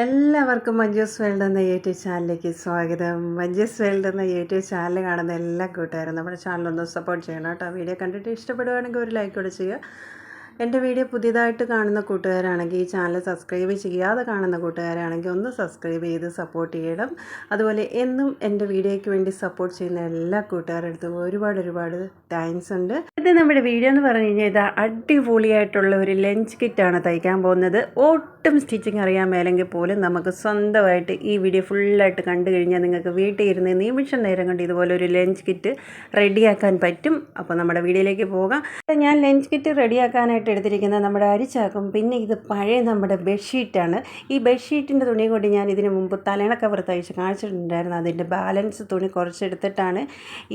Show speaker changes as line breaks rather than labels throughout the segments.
എല്ലാവർക്കും മഞ്ജൂസ് വേൾഡ് എന്ന യൂട്യൂബ് ചാനലിലേക്ക് സ്വാഗതം. മഞ്ജൂസ് വേൾഡ് എന്ന യൂട്യൂബ് ചാനൽ കാണുന്ന എല്ലാ കൂട്ടുകാരും നമ്മുടെ ചാനലൊന്ന് സപ്പോർട്ട് ചെയ്യണം കേട്ടോ. വീഡിയോ കണ്ടിട്ട് ഇഷ്ടപ്പെടുവാണെങ്കിൽ ഒരു ലൈക്ക് കൂടെ ചെയ്യുക. എന്റെ വീഡിയോ പുതിയതായിട്ട് കാണുന്ന കൂട്ടുകാരാണെങ്കിൽ ഈ ചാനൽ സബ്സ്ക്രൈബ് ചെയ്യാതെ കാണുന്ന കൂട്ടുകാരാണെങ്കിൽ ഒന്ന് സബ്സ്ക്രൈബ് ചെയ്ത് സപ്പോർട്ട് ചെയ്യണം. അതുപോലെ എന്നും എന്റെ വീഡിയോയ്ക്ക് വേണ്ടി സപ്പോർട്ട് ചെയ്യുന്ന എല്ലാ കൂട്ടുകാരുടെ അടുത്തും ഒരുപാട് ഒരുപാട് താങ്ക്സ് ഉണ്ട്. ഇത് നമ്മുടെ വീഡിയോ എന്ന് പറഞ്ഞു കഴിഞ്ഞാൽ ഇത് അടിപൊളിയായിട്ടുള്ള ഒരു ലഞ്ച് കിറ്റാണ് തയ്ക്കാൻ പോകുന്നത്. ഒട്ടും സ്റ്റിച്ചിങ് അറിയാൻ മേലെങ്കിൽ പോലും നമുക്ക് സ്വന്തമായിട്ട് ഈ വീഡിയോ ഫുള്ളായിട്ട് കണ്ടു കഴിഞ്ഞാൽ നിങ്ങൾക്ക് വീട്ടിൽ ഇരുന്ന് നിമിഷം നേരം കൊണ്ട് ഇതുപോലെ ഒരു ലഞ്ച് കിറ്റ് റെഡിയാക്കാൻ പറ്റും. അപ്പോൾ നമ്മുടെ വീഡിയോയിലേക്ക് പോകാം. ഞാൻ ലഞ്ച് കിറ്റ് റെഡിയാക്കാനായിട്ട് എടുത്തിരിക്കുന്നത് നമ്മുടെ അരിച്ചാക്കും. പിന്നെ ഇത് പഴയ നമ്മുടെ ബെഡ്ഷീറ്റാണ്. ഈ ബെഡ്ഷീറ്റിന്റെ തുണി കൊണ്ട് ഞാൻ ഇതിന് മുമ്പ് തലേണ കവർ തയ്ച്ച് കാണിച്ചിട്ടുണ്ടായിരുന്നു. അതിന്റെ ബാലൻസ് തുണി കുറച്ചെടുത്തിട്ടാണ്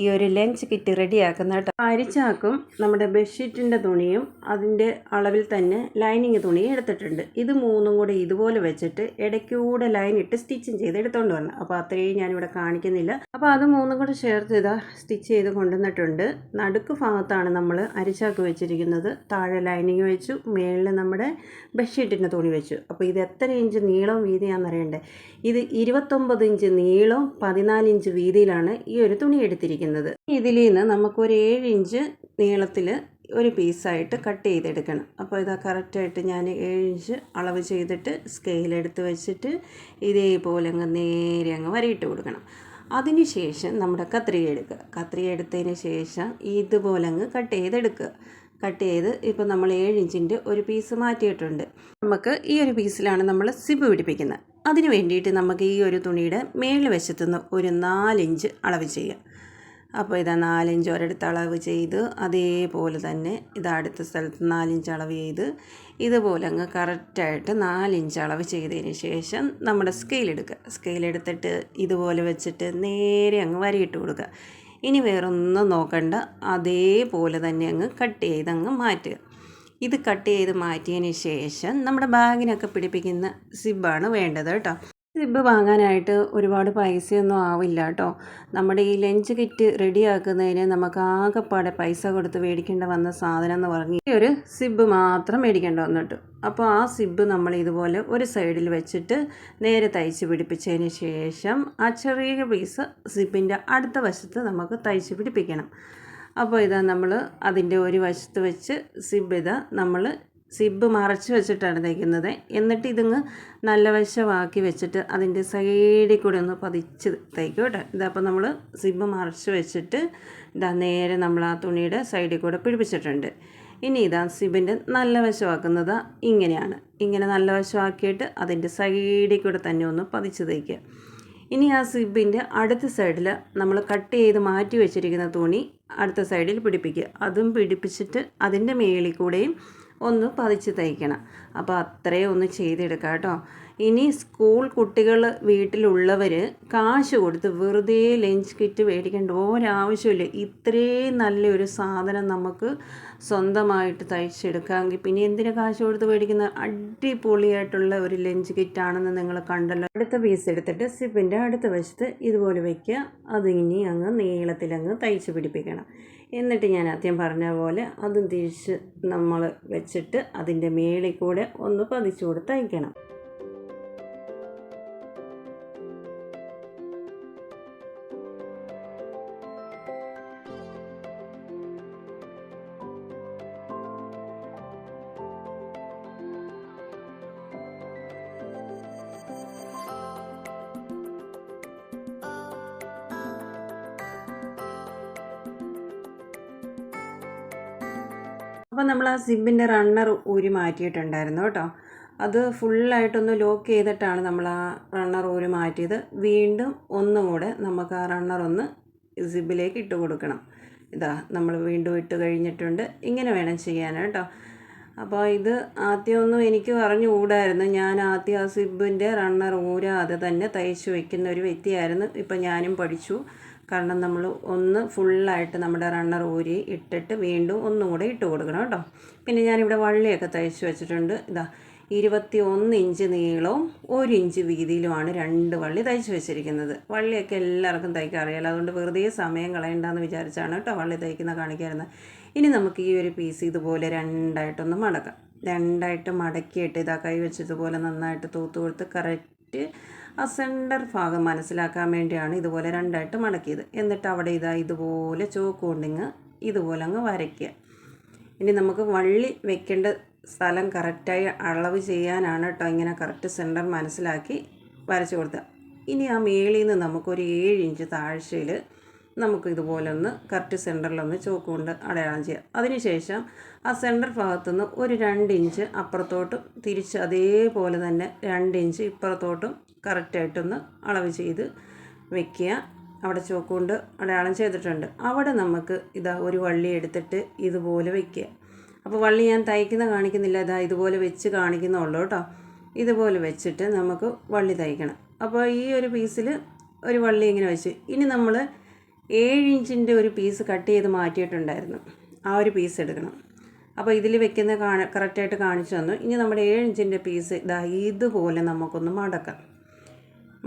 ഈ ഒരു ലഞ്ച് കിറ്റ് റെഡിയാക്കുന്നത് അരിച്ചാക്കും നമ്മുടെ ബെഡ്ഷീറ്റിന്റെ തുണിയും അതിന്റെ അളവിൽ തന്നെ ലൈനിങ് തുണിയും എടുത്തിട്ടുണ്ട്. ഇത് മൂന്നും കൂടെ ഇതുപോലെ വെച്ചിട്ട് ഇടയ്ക്കൂടെ ലൈൻ ഇട്ട് സ്റ്റിച്ചിങ് ചെയ്ത് എടുത്തുകൊണ്ട് വന്നു അപ്പോൾ അത്രയും ഞാനിവിടെ കാണിക്കുന്നില്ല. അപ്പോൾ അത് മൂന്നും കൂടെ ചേർത്ത് ഇതാ സ്റ്റിച്ച് ചെയ്ത് കൊണ്ടുവന്നിട്ടുണ്ട്. നടുക്ക് ഭാഗത്താണ് നമ്മൾ അരിച്ചാക്ക് വെച്ചിരിക്കുന്നത്. താഴെ ലൈനിങ് വെച്ചു. മേളിൽ നമ്മുടെ ബെഡ്ഷീറ്റിന്റെ തുണി വെച്ചു. അപ്പോൾ ഇത് എത്ര ഇഞ്ച് നീളവും വീതിയാണെന്നറിയണ്ടേ ഇത് ഇരുപത്തൊമ്പത് ഇഞ്ച് നീളവും പതിനാല് ഇഞ്ച് വീതിയിലാണ് ഈ ഒരു തുണി എടുത്തിരിക്കുന്നത്. ഇതിൽ നിന്ന് നമുക്കൊരു ഏഴ് ഇഞ്ച് നീളത്തിൽ ഒരു പീസായിട്ട് കട്ട് ചെയ്തെടുക്കണം. അപ്പോൾ ഇതാ കറക്റ്റായിട്ട് ഞാൻ ഏഴ് ഇഞ്ച് അളവ് ചെയ്തിട്ട് സ്കെയിലെടുത്ത് വെച്ചിട്ട് ഇതേപോലെ അങ്ങ് നേരെ അങ്ങ് വരയിട്ട് കൊടുക്കണം. അതിന് ശേഷം നമ്മുടെ കത്രിക എടുക്കുക. കത്രിക എടുത്തതിന് ശേഷം ഇതുപോലെ അങ്ങ് കട്ട് ചെയ്തെടുക്കുക. കട്ട് ചെയ്ത് ഇപ്പോൾ നമ്മൾ ഏഴ് ഇഞ്ചിന്റെ ഒരു പീസ് മാറ്റിയിട്ടുണ്ട്. നമുക്ക് ഈ ഒരു പീസിലാണ് നമ്മൾ സിബ് പിടിപ്പിക്കുന്നത്. അതിന് വേണ്ടിയിട്ട് നമുക്ക് ഈ ഒരു തുണിയുടെ മേളിൽ വശത്തുനിന്ന് ഒരു നാലിഞ്ച് അളവ് ചെയ്യാം. അപ്പോൾ ഇതാ നാലിഞ്ച് ഒരിടത്ത് അളവ് ചെയ്ത് അതേപോലെ തന്നെ ഇതാ അടുത്ത സ്ഥലത്ത് നാലിഞ്ച് അളവ് ചെയ്ത് ഇതുപോലെ അങ്ങ് കറക്റ്റായിട്ട് നാലിഞ്ച് അളവ് ചെയ്തതിന് ശേഷം നമ്മുടെ സ്കെയിൽ എടുക്കുക സ്കെയിൽ എടുത്തിട്ട് ഇതുപോലെ വെച്ചിട്ട് നേരെ അങ്ങ് വരയിട്ട് കൊടുക്കുക ഇനി വേറൊന്നും നോക്കണ്ട. അതേപോലെ തന്നെ അങ്ങ് കട്ട് ചെയ്ത് അങ്ങ് മാറ്റുക. ഇത് കട്ട് ചെയ്ത് മാറ്റിയതിന് ശേഷം നമ്മുടെ ബാഗിനൊക്കെ പിടിപ്പിക്കുന്ന സിബാണ് വേണ്ടത് കേട്ടോ. സിബ് വാങ്ങാനായിട്ട് ഒരുപാട് പൈസയൊന്നും ആവില്ല കേട്ടോ. നമ്മുടെ ഈ ലഞ്ച് കിറ്റ് റെഡിയാക്കുന്നതിന് നമുക്ക് ആകെപ്പാടെ പൈസ കൊടുത്ത് മേടിക്കേണ്ട വന്ന സാധനം എന്ന് പറഞ്ഞ് ഈ ഒരു സിബ് മാത്രം മേടിക്കേണ്ട വന്നിട്ട്. അപ്പോൾ ആ സിബ് നമ്മൾ ഇതുപോലെ ഒരു സൈഡിൽ വെച്ചിട്ട് നേരെ തയ്ച്ച് പിടിപ്പിച്ചതിന് ശേഷം ആ ചെറിയ പീസ് സിബിന്റെ അടുത്ത വശത്ത് നമുക്ക് തയ്ച്ച് പിടിപ്പിക്കണം. അപ്പോൾ ഇതാ നമ്മൾ അതിന്റെ ഒരു വശത്ത് വെച്ച് സിബ് ഇതാ നമ്മൾ സിബ് മറച്ച് വെച്ചിട്ടാണ് തയ്ക്കുന്നത് എന്നിട്ട് ഇതിങ്ങ് നല്ല വശമാക്കി വെച്ചിട്ട് അതിന്റെ സൈഡിൽ കൂടെ ഒന്ന് പതിച്ച് തയ്ക്കും കേട്ടോ. ഇതപ്പോൾ നമ്മൾ സിബ് മറച്ച് വെച്ചിട്ട് ഇതാ നേരെ നമ്മൾ ആ തുണിയുടെ സൈഡിൽ കൂടെ പിടിപ്പിച്ചിട്ടുണ്ട്. ഇനി ഇതാ സിബിന്റെ നല്ല വശമാക്കുന്നത് ഇങ്ങനെയാണ്. ഇങ്ങനെ നല്ല വശമാക്കിയിട്ട് അതിന്റെ സൈഡിൽ കൂടെ തന്നെ ഒന്ന് പതിച്ച് തയ്ക്കുക ഇനി ആ സിബിന്റെ അടുത്ത സൈഡിൽ നമ്മൾ കട്ട് ചെയ്ത് മാറ്റി വെച്ചിരിക്കുന്ന തുണി അടുത്ത സൈഡിൽ പിടിപ്പിക്കുക. അതും പിടിപ്പിച്ചിട്ട് അതിന്റെ മേളിൽ കൂടെയും ഒന്ന് പതിച്ച് തയ്ക്കണം. അപ്പോൾ അത്രയും ഒന്ന് ചെയ്തെടുക്കാം കേട്ടോ. ഇനി സ്കൂൾ കുട്ടികൾ വീട്ടിലുള്ളവർ കാശ് കൊടുത്ത് വെറുതെ ലഞ്ച് കിറ്റ് മേടിക്കേണ്ട ഒരാവശ്യമില്ല. ഇത്രയും നല്ലൊരു സാധനം നമുക്ക് സ്വന്തമായിട്ട് തയ്ച്ചെടുക്കാമെങ്കിൽ പിന്നെ എന്തിനു കാശ് കൊടുത്ത് മേടിക്കുന്ന അടിപൊളിയായിട്ടുള്ള ഒരു ലഞ്ച് കിറ്റാണെന്ന് നിങ്ങൾ കണ്ടല്ലോ. അടുത്ത പീസ് എടുത്തിട്ട് സിപ്പിന്റെ അടുത്ത വശത്ത് ഇതുപോലെ വയ്ക്കുക അതിനി അങ്ങ് നീളത്തിലങ്ങ് തയ്ച്ച് പിടിപ്പിക്കണം. എന്നിട്ട് ഞാൻ ആദ്യം പറഞ്ഞ പോലെ അതും തിരിച്ച് നമ്മൾ വെച്ചിട്ട് അതിന്റെ മേളിൽ കൂടെ ഒന്ന് പതിച്ചു കൊടുത്ത് അപ്പോൾ നമ്മൾ ആ സിബിന്റെ റണ്ണർ ഊരി മാറ്റിയിട്ടുണ്ടായിരുന്നു കേട്ടോ. അത് ഫുള്ളായിട്ടൊന്ന് ലോക്ക് ചെയ്തിട്ടാണ് നമ്മൾ ആ റണ്ണർ ഊരി മാറ്റിയത്. വീണ്ടും ഒന്നും കൂടെ നമുക്ക് ആ റണ്ണർ ഒന്ന് സിബിലേക്ക് ഇട്ട് കൊടുക്കണം. ഇതാ നമ്മൾ വീണ്ടും ഇട്ട് കഴിഞ്ഞിട്ടുണ്ട്. ഇങ്ങനെ വേണം ചെയ്യാൻ കേട്ടോ. അപ്പോൾ ഇത് ആദ്യമൊന്നും എനിക്ക് പറഞ്ഞുകൂടായിരുന്നു ഞാൻ ആദ്യം ആ സിബിന്റെ റണ്ണർ ഊരാതെ തന്നെ തയ്ച്ച് വയ്ക്കുന്ന ഒരു വ്യക്തിയായിരുന്നു. ഇപ്പം ഞാനും പഠിച്ചു. കാരണം നമ്മൾ ഒന്ന് ഫുള്ളായിട്ട് നമ്മുടെ റണ്ണർ ഊരി ഇട്ടിട്ട് വീണ്ടും ഒന്നും കൂടെ ഇട്ട് കൊടുക്കണം കേട്ടോ. പിന്നെ ഞാനിവിടെ വള്ളിയൊക്കെ തയ്ച്ച് വെച്ചിട്ടുണ്ട്. ഇതാ ഇരുപത്തി ഒന്ന് ഇഞ്ച് നീളവും ഒരു ഇഞ്ച് വീതിയിലുമാണ് രണ്ട് വള്ളി തയ്ച്ച് വെച്ചിരിക്കുന്നത്. വള്ളിയൊക്കെ എല്ലാവർക്കും തയ്ക്കാൻ അറിയാലോ. അതുകൊണ്ട് വെറുതെ സമയം കളയണ്ടെന്ന് വിചാരിച്ചാണ് കേട്ടോ വള്ളി തയ്ക്കുന്ന കാണിക്കാറുന്നത് ഇനി നമുക്ക് ഈ ഒരു പീസ് ഇതുപോലെ രണ്ടായിട്ടൊന്ന് മടക്കാം. രണ്ടായിട്ട് മടക്കിയിട്ട് ഇതാ കൈ വെച്ചതുപോലെ നന്നായിട്ട് തൂത്ത് കൊടുത്ത് കറക്റ്റ് ആ സെന്റർ ഭാഗം മനസ്സിലാക്കാൻ വേണ്ടിയാണ് ഇതുപോലെ രണ്ടായിട്ട് മടക്കിയത്. എന്നിട്ട് അവിടെ ഇതാ ഇതുപോലെ ചോക്ക് കൊണ്ടിങ്ങ് ഇതുപോലെ അങ്ങ് വരയ്ക്കുക. ഇനി നമുക്ക് വള്ളി വെക്കേണ്ട സ്ഥലം കറക്റ്റായി അളവ് ചെയ്യാനാണ് കേട്ടോ ഇങ്ങനെ കറക്റ്റ് സെന്റർ മനസ്സിലാക്കി വരച്ചു കൊടുത്തത്. ഇനി ആ മേളിൽ നിന്ന് നമുക്കൊരു ഏഴ് ഇഞ്ച് താഴ്ചയിൽ നമുക്ക് ഇതുപോലെ ഒന്ന് കറക്റ്റ് സെന്ററിലൊന്ന് ചോക്ക് കൊണ്ട് അടയാളം ചെയ്യാം. അതിനുശേഷം ആ സെന്റർ ഭാഗത്തുനിന്ന് ഒരു രണ്ട് ഇഞ്ച് അപ്പുറത്തോട്ടും തിരിച്ച് അതേപോലെ തന്നെ രണ്ട് ഇഞ്ച് ഇപ്പുറത്തോട്ടും കറക്റ്റായിട്ടൊന്ന് അളവ് ചെയ്ത് വെക്കുക. അവിടെ ചോക്കുകൊണ്ട് അടയാളം ചെയ്തിട്ടുണ്ട്. അവിടെ നമുക്ക് ഇതാ ഒരു വള്ളി എടുത്തിട്ട് ഇതുപോലെ വെക്കുക. അപ്പോൾ വള്ളി ഞാൻ തയ്ക്കുന്ന കാണിക്കുന്നില്ല. ഇതാ ഇതുപോലെ വെച്ച് കാണിക്കുന്നുള്ളൂ കേട്ടോ. ഇതുപോലെ വെച്ചിട്ട് നമുക്ക് വള്ളി തയ്ക്കണം. അപ്പോൾ ഈ ഒരു പീസിൽ ഒരു വള്ളി ഇങ്ങനെ വെച്ച്. ഇനി നമ്മൾ ഏഴ് ഇഞ്ചിന്റെ ഒരു പീസ് കട്ട് ചെയ്ത് മാറ്റിയിട്ടുണ്ടായിരുന്നു. ആ ഒരു പീസ് എടുക്കണം. അപ്പോൾ ഇതിൽ വെക്കുന്ന കാണ കറക്റ്റായിട്ട് കാണിച്ചു തന്നു. ഇനി നമ്മുടെ ഏഴ് ഇഞ്ചിന്റെ പീസ് ഇതാ ഇതുപോലെ നമുക്കൊന്ന് മടക്കാം.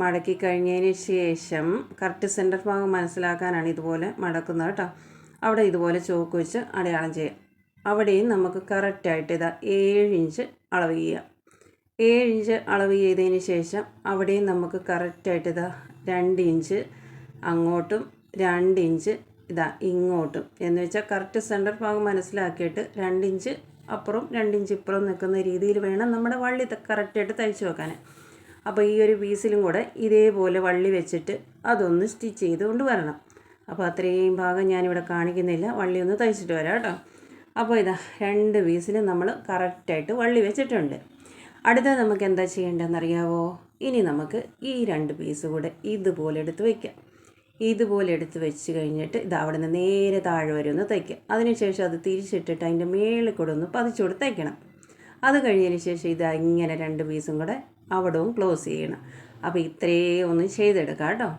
മടക്കി കഴിഞ്ഞതിന് ശേഷം കറക്റ്റ് സെന്റർ ഭാഗം മനസ്സിലാക്കാനാണ് ഇതുപോലെ മടക്കുന്നത് കേട്ടോ. അവിടെ ഇതുപോലെ ചോക്ക് വെച്ച് അടയാളം ചെയ്യാം. അവിടെയും നമുക്ക് കറക്റ്റായിട്ട് ഇതാ ഏഴ് ഇഞ്ച് അളവ് ചെയ്യാം. ഏഴ് ഇഞ്ച് അളവ് ചെയ്തതിന് ശേഷം അവിടെയും നമുക്ക് കറക്റ്റായിട്ട് ഇതാ രണ്ട് ഇഞ്ച് അങ്ങോട്ടും രണ്ട് ഇഞ്ച് ഇതാ ഇങ്ങോട്ടും. എന്ന് വെച്ചാൽ കറക്റ്റ് സെന്റർ ഭാഗം മനസ്സിലാക്കിയിട്ട് രണ്ട് ഇഞ്ച് അപ്പുറം രണ്ട് ഇഞ്ച് ഇപ്പുറം നിൽക്കുന്ന രീതിയിൽ വേണം നമ്മുടെ വള്ളി കറക്റ്റായിട്ട് തയ്ച്ച് വെക്കാൻ അപ്പോൾ ഈ ഒരു പീസിലും കൂടെ ഇതേപോലെ വള്ളി വെച്ചിട്ട് അതൊന്ന് സ്റ്റിച്ച് ചെയ്തുകൊണ്ട് വരണം. അപ്പോൾ അത്രയും ഭാഗം ഞാനിവിടെ കാണിക്കുന്നില്ല. വള്ളി ഒന്ന് തയ്ച്ചിട്ട് വരാം കേട്ടോ. അപ്പോൾ ഇതാ രണ്ട് പീസിലും നമ്മൾ കറക്റ്റായിട്ട് വള്ളി വെച്ചിട്ടുണ്ട്. അടുത്ത നമുക്ക് എന്താ ചെയ്യേണ്ടതെന്ന് അറിയാവോ ഇനി നമുക്ക് ഈ രണ്ട് പീസ് കൂടെ ഇതുപോലെ എടുത്ത് വയ്ക്കാം. ഇതുപോലെ എടുത്ത് വെച്ച് കഴിഞ്ഞിട്ട് ഇത് അവിടെ നിന്ന് നേരെ താഴെ വരെ ഒന്ന് തയ്ക്കുക അതിനുശേഷം അത് തിരിച്ചിട്ടിട്ട് അതിന്റെ മേളിൽ കൂടെ ഒന്ന് പതിച്ചു തയ്ക്കണം. അത് കഴിഞ്ഞതിന് ശേഷം ഇത് ഇങ്ങനെ രണ്ട് പീസും കൂടെ അവിടവും ക്ലോസ് ചെയ്യണം. അപ്പോൾ ഇത്രയും ഒന്ന് ചെയ്തെടുക്കാം കേട്ടോ.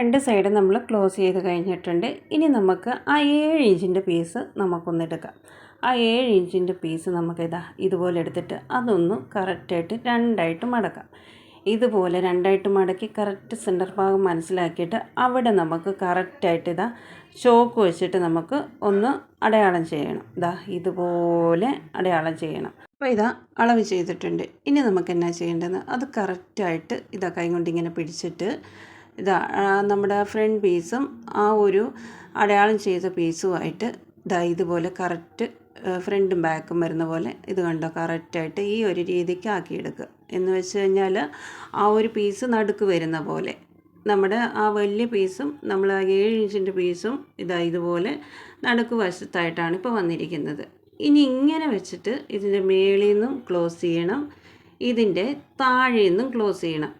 രണ്ട് സൈഡും നമ്മൾ ക്ലോസ് ചെയ്ത് കഴിഞ്ഞിട്ടുണ്ട്. ഇനി നമുക്ക് ആ ഏഴ് ഇഞ്ചിന്റെ പീസ് നമുക്കൊന്ന് എടുക്കാം. ആ ഏഴ് ഇഞ്ചിന്റെ പീസ് നമുക്ക് ഇതാ ഇതുപോലെ എടുത്തിട്ട് അതൊന്ന് കറക്റ്റായിട്ട് രണ്ടായിട്ട് മടക്കാം. ഇതുപോലെ രണ്ടായിട്ട് മടക്കി കറക്റ്റ് സെന്റർ ഭാഗം മനസ്സിലാക്കിയിട്ട് അവിടെ നമുക്ക് കറക്റ്റായിട്ട് ഇതാ ചോക്ക് വെച്ചിട്ട് നമുക്ക് ഒന്ന് അടയാളം ചെയ്യണം. ഇതാ ഇതുപോലെ അടയാളം ചെയ്യണം. അപ്പോൾ ഇതാ അളവ് ചെയ്തിട്ടുണ്ട്. ഇനി നമുക്ക് എന്നാ ചെയ്യേണ്ടതെന്ന് അത് കറക്റ്റായിട്ട് ഇതാ കൈ കൊണ്ട് ഇങ്ങനെ പിടിച്ചിട്ട് ഇതാ നമ്മുടെ ഫ്രണ്ട് പീസും ആ ഒരു അടയാളം ചെയ്ത പീസുമായിട്ട് ഇതാ ഇതുപോലെ കറക്റ്റ് ഫ്രണ്ടും ബാക്കും വരുന്ന പോലെ ഇത് കണ്ടോ? കറക്റ്റായിട്ട് ഈ ഒരു രീതിക്ക് ആക്കിയെടുക്കുക. എന്ന് വെച്ച് കഴിഞ്ഞാൽ ആ ഒരു പീസ് നടുക്ക് വരുന്ന പോലെ. നമ്മുടെ ആ വലിയ പീസും നമ്മൾ ആ ഏഴ് ഇഞ്ചിന്റെ പീസും ഇതാ ഇതുപോലെ നടുക്ക് വശത്തായിട്ടാണ് ഇപ്പോൾ വന്നിരിക്കുന്നത്. ഇനി ഇങ്ങനെ വെച്ചിട്ട് ഇതിന്റെ മേളിൽ നിന്നും ക്ലോസ് ചെയ്യണം. ഇതിന്റെ താഴെ നിന്നും ക്ലോസ് ചെയ്യണം.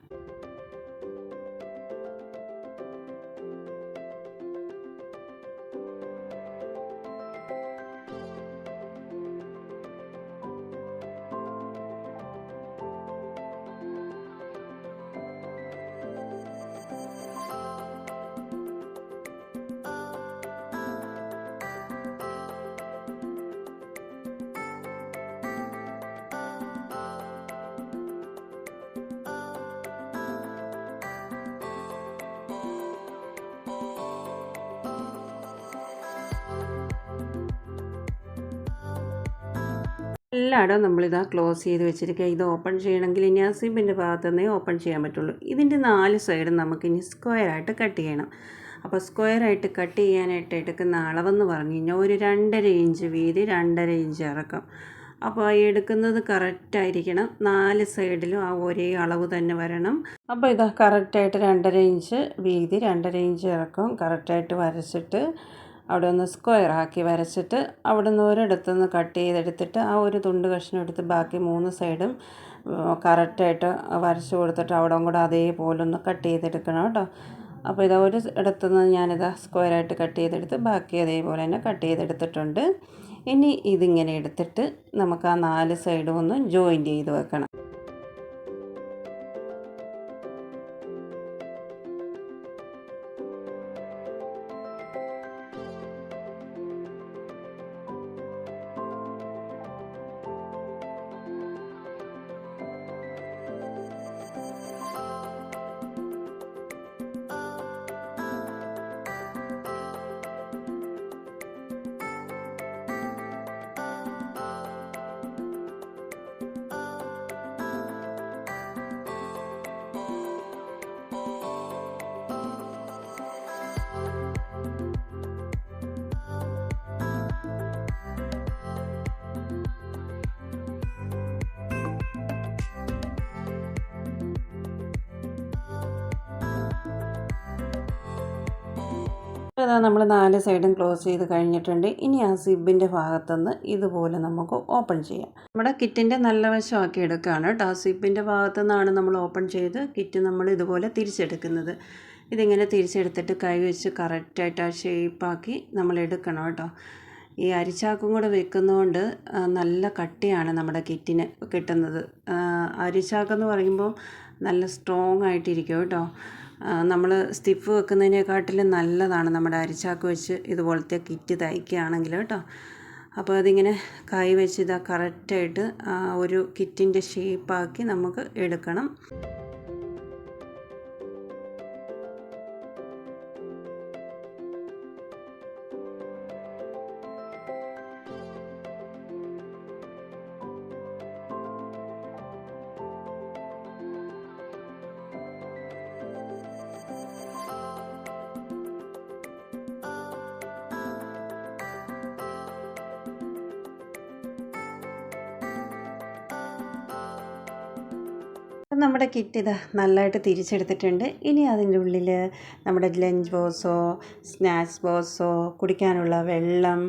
എല്ലായിടവും നമ്മളിതാ ക്ലോസ് ചെയ്ത് വെച്ചിരിക്കുക ഇത് ഓപ്പൺ ചെയ്യണമെങ്കിൽ ഇനി ആ സിബിന്റെ ഭാഗത്തു നിന്നേ ഓപ്പൺ ചെയ്യാൻ പറ്റുള്ളൂ. ഇതിന്റെ നാല് സൈഡും നമുക്കിനി സ്ക്വയറായിട്ട് കട്ട് ചെയ്യണം. അപ്പോൾ സ്ക്വയറായിട്ട് കട്ട് ചെയ്യാനായിട്ട് എടുക്കുന്ന അളവെന്ന് പറഞ്ഞു കഴിഞ്ഞാൽ ഒരു രണ്ടര ഇഞ്ച് വീതി രണ്ടര ഇഞ്ച് ഇറക്കം. അപ്പോൾ എടുക്കുന്നത് കറക്റ്റായിരിക്കണം നാല് സൈഡിലും ആ ഒരേ അളവ് തന്നെ വരണം. അപ്പോൾ ഇതാ കറക്റ്റായിട്ട് രണ്ടര ഇഞ്ച് വീതി രണ്ടര ഇഞ്ച് ഇറക്കം കറക്റ്റായിട്ട് വരച്ചിട്ട് അവിടെ ഒന്ന് സ്ക്വയർ ആക്കി വരച്ചിട്ട് അവിടെ നിന്ന് ഒരിടത്തുനിന്ന് കട്ട് ചെയ്തെടുത്തിട്ട് ആ ഒരു തുണ്ട് കഷ്ണം എടുത്ത് ബാക്കി മൂന്ന് സൈഡും കറക്റ്റായിട്ട് വരച്ച് കൊടുത്തിട്ട് അവിടെ കൂടെ അതേപോലെ ഒന്ന് കട്ട് ചെയ്തെടുക്കണം കേട്ടോ. അപ്പോൾ ഇതാ ഒരു ഇടത്തുനിന്ന് ഞാനിതാ സ്ക്വയറായിട്ട് കട്ട് ചെയ്തെടുത്ത് ബാക്കി അതേപോലെ തന്നെ കട്ട് ചെയ്തെടുത്തിട്ടുണ്ട്. ഇനി ഇതിങ്ങനെ എടുത്തിട്ട് നമുക്ക് ആ നാല് സൈഡും ഒന്ന് ജോയിൻ ചെയ്ത് വെക്കണം. അതാ നമ്മൾ നാല് സൈഡും ക്ലോസ് ചെയ്ത് കഴിഞ്ഞിട്ടുണ്ട്. ഇനി ആ സിബിന്റെ ഭാഗത്തുനിന്ന് ഇതുപോലെ നമുക്ക് ഓപ്പൺ ചെയ്യാം. നമ്മുടെ കിറ്റിന്റെ നല്ല വശമാക്കി എടുക്കുകയാണ് കേട്ടോ. ആ സിബിന്റെ ഭാഗത്തുനിന്നാണ് നമ്മൾ ഓപ്പൺ ചെയ്ത് കിറ്റ് നമ്മൾ ഇതുപോലെ തിരിച്ചെടുക്കുന്നത്. ഇതിങ്ങനെ തിരിച്ചെടുത്തിട്ട് കൈ വെച്ച് കറക്റ്റായിട്ട് ആ ഷേപ്പാക്കി നമ്മൾ എടുക്കണം കേട്ടോ. ഈ അരിച്ചാക്കും കൂടെ വെക്കുന്നതുകൊണ്ട് നല്ല കട്ടിയാണ് നമ്മുടെ കിറ്റിന് കിട്ടുന്നത്. അരിച്ചാക്കെന്ന് പറയുമ്പോൾ നല്ല സ്ട്രോങ് ആയിട്ടിരിക്കും കേട്ടോ. നമ്മൾ സ്റ്റിഫ് വെക്കുന്നതിനെക്കാട്ടിലും നല്ലതാണ് നമ്മുടെ അരിച്ചാക്ക് വെച്ച് ഇതുപോലത്തെ കിറ്റ് തയ്ക്കുകയാണെങ്കിൽ കേട്ടോ. അപ്പോൾ അതിങ്ങനെ കൈ വെച്ച് ഇതാ കറക്റ്റായിട്ട് ഒരു കിറ്റിന്റെ ഷേപ്പാക്കി നമുക്ക് എടുക്കണം. നമ്മുടെ കിറ്റ് ഇത് നല്ലതായിട്ട് തിരിച്ചെടുത്തിട്ടുണ്ട്. ഇനി അതിന്റെ ഉള്ളിൽ നമ്മുടെ ലഞ്ച് ബോക്സോ സ്നാക്സ് ബോക്സോ കുടിക്കാനുള്ള വെള്ളം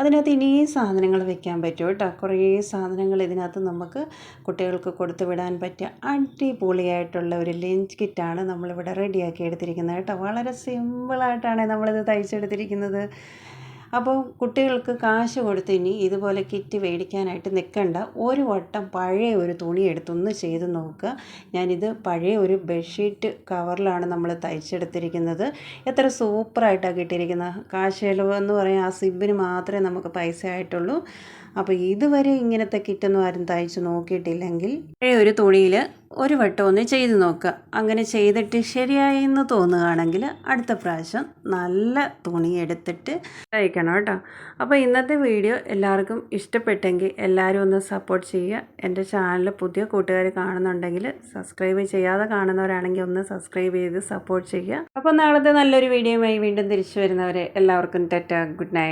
അതിനകത്ത് ഇനിയും സാധനങ്ങൾ വെക്കാൻ പറ്റും കേട്ടോ. കുറേ സാധനങ്ങൾ ഇതിനകത്ത് നമുക്ക് കുട്ടികൾക്ക് കൊടുത്തു വിടാൻ പറ്റിയ അടിപൊളിയായിട്ടുള്ള ഒരു ലഞ്ച് കിറ്റാണ് നമ്മളിവിടെ റെഡിയാക്കി എടുത്തിരിക്കുന്നത് കേട്ടോ. വളരെ സിമ്പിളായിട്ടാണ് നമ്മളിത് തയ്ച്ചെടുത്തിരിക്കുന്നത്. അപ്പോൾ കുട്ടികൾക്ക് കാശ് കൊടുത്ത് ഇനി ഇതുപോലെ കിറ്റ് മേടിക്കാനായിട്ട് നിൽക്കണ്ട. ഒരു വട്ടം പഴയ ഒരു തുണി എടുത്തൊന്ന് ചെയ്ത് നോക്കുക ഞാനിത് പഴയ ഒരു ബെഡ്ഷീറ്റ് കവറിലാണ് നമ്മൾ തയ്ച്ചെടുത്തിരിക്കുന്നത്. എത്ര സൂപ്പറായിട്ടാണ് കിട്ടിയിരിക്കുന്നത്. കാശ് ചിലവ് എന്ന് പറയാൻ ആ സിബിന് മാത്രമേ നമുക്ക് പൈസ ആയിട്ടുള്ളൂ അപ്പോൾ ഇതുവരെ ഇങ്ങനത്തെ കിറ്റൊന്നും ആരും തയ്ച്ച് നോക്കിയിട്ടില്ലെങ്കിൽ ഒരു തുണിയിൽ ഒരു വട്ടം ഒന്ന് ചെയ്ത് നോക്കുക അങ്ങനെ ചെയ്തിട്ട് ശരിയായി എന്ന് തോന്നുകയാണെങ്കിൽ അടുത്ത പ്രാവശ്യം നല്ല തുണി എടുത്തിട്ട് തയ്ക്കണം കേട്ടോ. അപ്പോൾ ഇന്നത്തെ വീഡിയോ എല്ലാവർക്കും ഇഷ്ടപ്പെട്ടെങ്കിൽ എല്ലാവരും ഒന്ന് സപ്പോർട്ട് ചെയ്യുക. എന്റെ ചാനൽ പുതിയ കൂട്ടുകാർ കാണുന്നുണ്ടെങ്കിൽ സബ്സ്ക്രൈബ് ചെയ്യാതെ കാണുന്നവരാണെങ്കിൽ ഒന്ന് സബ്സ്ക്രൈബ് ചെയ്ത് സപ്പോർട്ട് ചെയ്യുക. അപ്പോൾ നാളത്തെ നല്ലൊരു വീഡിയോയുമായി വീണ്ടും തിരിച്ചു വരുന്നവരെ എല്ലാവർക്കും ടെറ്റ. Good night